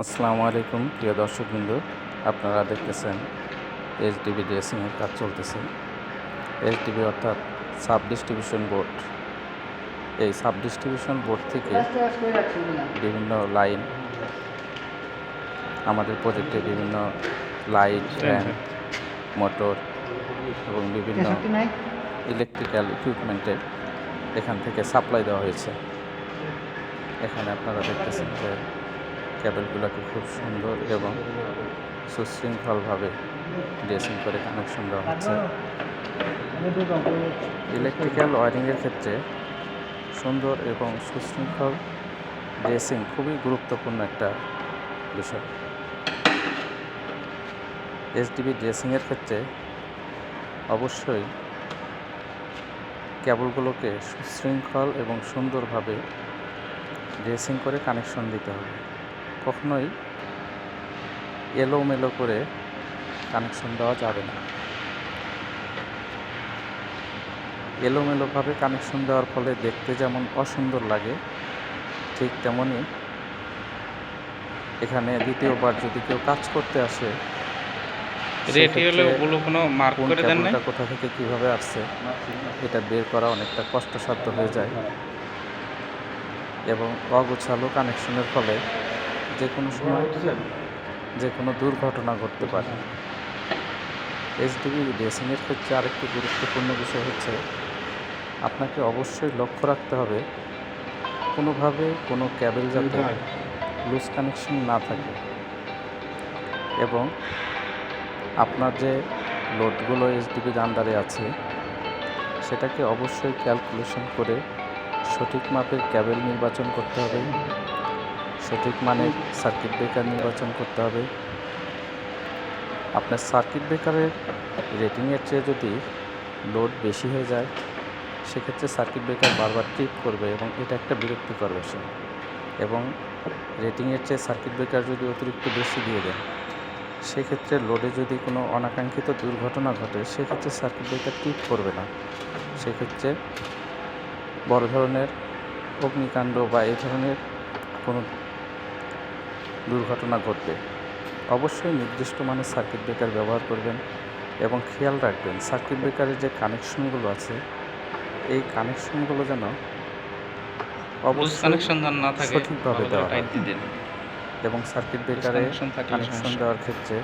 আসসালামু আলাইকুম, প্রিয় দর্শকবৃন্দ। আপনারা দেখতেছেন এইচডিবি ড্রেসিংয়ের কাজ চলতেছে। এইচডিবি অর্থাৎ সাব ডিস্ট্রিবিউশন বোর্ড। এই সাব ডিস্ট্রিবিউশন বোর্ড থেকে বিভিন্ন লাইন আমাদের প্রজেক্টে বিভিন্ন লাইট ফ্যান মোটর এবং বিভিন্ন ইলেকট্রিক্যাল ইকুইপমেন্টের এখান থেকে সাপ্লাই দেওয়া হয়েছে। এখানে আপনারা দেখতেছেন যে কেবলগুলোকে খুব সুন্দর এবং সুশৃঙ্খলভাবে ড্রেসিং করে কানেকশন দেওয়া হচ্ছে। ইলেকট্রিক্যাল ওয়ারিংয়ের ক্ষেত্রে সুন্দর এবং সুশৃঙ্খল ড্রেসিং খুবই গুরুত্বপূর্ণ একটা বিষয়। এসডিবি ড্রেসিংয়ের ক্ষেত্রে অবশ্যই কেবলগুলোকে সুশৃঙ্খল এবং সুন্দরভাবে ড্রেসিং করে কানেকশন দিতে হবে। কখনোই এলোমেলো করে কানেকশন দেওয়া যাবে না। এলোমেলোভাবে কানেকশন দেওয়ার ফলে দেখতে যেমন অসুন্দর লাগে ঠিক তেমনই এখানে দ্বিতীয়বার যদি কেউ কাজ করতে আসে রেডি হলে ওগুলো কোনো মার্ক করে দেন নাই? কোথা থেকে কীভাবে আসছে এটা বের করা অনেকটা কষ্টসাধ্য হয়ে যায়। এবং অগোছালো কানেকশনের ফলে যে কোনো সময় যে কোনো দুর্ঘটনা ঘটতে পারে। এইচডিবি ড্রেসিংয়ের ক্ষেত্রে আরেকটি গুরুত্বপূর্ণ বিষয় হচ্ছে, আপনাকে অবশ্যই লক্ষ্য রাখতে হবে, কোনোভাবে কোনো ক্যাবেল যাতে লুজ কানেকশন না থাকে এবং আপনার যে লোডগুলো এইচডিবির আন্ডারে আছে, সেটাকে অবশ্যই ক্যালকুলেশন করে সঠিক মাপের ক্যাবেল নির্বাচন করতে হবে। সঠিক মানের সার্কিট ব্রেকার নির্বাচন করতে হবে। আপনার সার্কিট ব্রেকারের রেটিংয়ের চেয়ে যদি লোড বেশি হয়ে যায়, সেক্ষেত্রে সার্কিট ব্রেকার বারবার ট্রিপ করবে এবং এটা একটা বিরক্তিকর বিষয় এবং রেটিংয়ের চেয়ে সার্কিট ব্রেকার যদি অতিরিক্ত বেশি দিয়ে দেন, সেক্ষেত্রে লোডে যদি কোনো অনাকাঙ্ক্ষিত দুর্ঘটনা ঘটে, সেক্ষেত্রে সার্কিট ব্রেকার ট্রিপ করবে না। সেক্ষেত্রে বড় ধরনের অগ্নিকাণ্ড বা এই ধরনের কোনো দুর্ঘটনা ঘটবে। অবশ্যই নির্দিষ্ট মানের সার্কিট ব্রেকার ব্যবহার করবেন এবং খেয়াল রাখবেন সার্কিট ব্রেকারের যে কানেকশনগুলো আছে এই কানেকশনগুলো যেন অবশ্যই সঠিকভাবে দেওয়া হয়। এবং সার্কিট ব্রেকারে কানেকশন দেওয়ার ক্ষেত্রে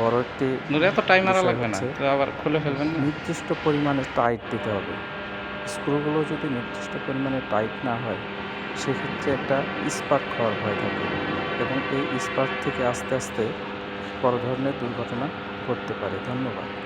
বড় একটি এত টাইম মারা লাগবে না তো আবার খুলে ফেলবেন নির্দিষ্ট পরিমাণে টাইট দিতে হবে। স্ক্রুগুলো যদি নির্দিষ্ট পরিমাণে টাইট না হয় সেক্ষেত্রে একটা স্পার্ক হওয়ার ভয় থাকে এবং এই স্পার্ক থেকে আস্তে আস্তে বড় ধরনের দুর্ঘটনা ঘটতে পারে। ধন্যবাদ।